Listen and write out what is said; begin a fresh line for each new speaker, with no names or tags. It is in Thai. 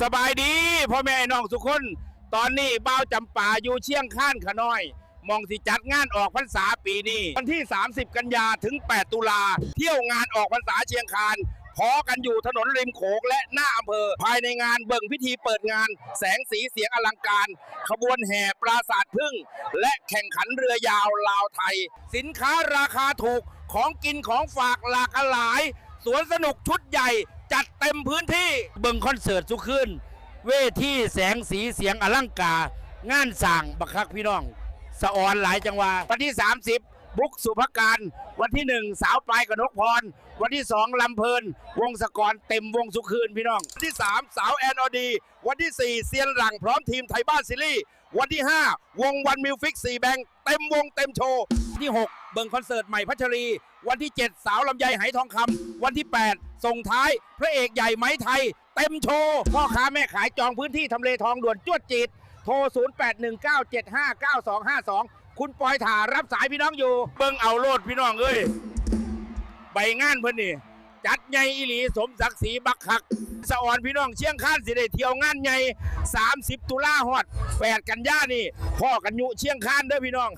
สบายดีพ่อแม่น้องทุกคน ตอนนี้บ้าวจำป่าอยู่เชียงข้านขะน้อย มองสิจัดงานออกพรรษาปีนี้ วันที่ 30 กันยาถึง 8 ตุลา เที่ยวงานออกพรรษาเชียงคานพอกันอยู่ถนนริมโขงและหน้าอำเภอ ภายในงานเบิ่งพิธีเปิดงาน แสงสีเสียงอลังการ ขบวนแห่ปราสาทพึ่ง และแข่งขันเรือยาวลาวไทย สินค้าราคาถูกของกินของฝากหลากหลาย สวนสนุกชุดใหญ่ จัดเต็มพื้นที่เบิ่งคอนเสิร์ตสุขึ้น เวทีแสงสีเสียงอลังการงานสั่งบักคักพี่น้อง สะออนหลายจังหวะวันที่ 30 บุกสุภการ วันที่ 1 สาวปลายกนกพร วันที่ 2 ลำเพลิน วงสกรเต็มวงสุคืนพี่น้อง วันที่ 3 สาวแอนอดี วันที่ 4 เซียนหลังพร้อมทีมไทยบ้านซีรีส์วันที่ 5 วงวันมิวฟิก4แบง เต็มวงเต็มโชว์ ที่ 6 เบิ่งคอนเสิร์ตใหม่พัชรี วันที่ 7 สาวลำไยไหทองคำวันที่ 8 ส่งท้ายพระเอกใหญ่ไหมไทย เต็มโชว์ พ่อค้าแม่ขายจองพื้นที่ทำเลทองด่วนจวดจีดโทร 0819759252 คุณปอยถารับสายพี่น้องอยู่ เบิ่งเอาโลดพี่น้องเอ้ยใบงานเพิ่นนี่ จัดใหญ่อีหลีสมศักดิ์ศรีบักคักสะออนพี่น้องเชียงคานสิได้เที่ยวงานใหญ่ 30 ตุลาฮอด8กันยานี่พ่อกันยุเชียงคานเด้อพี่น้อง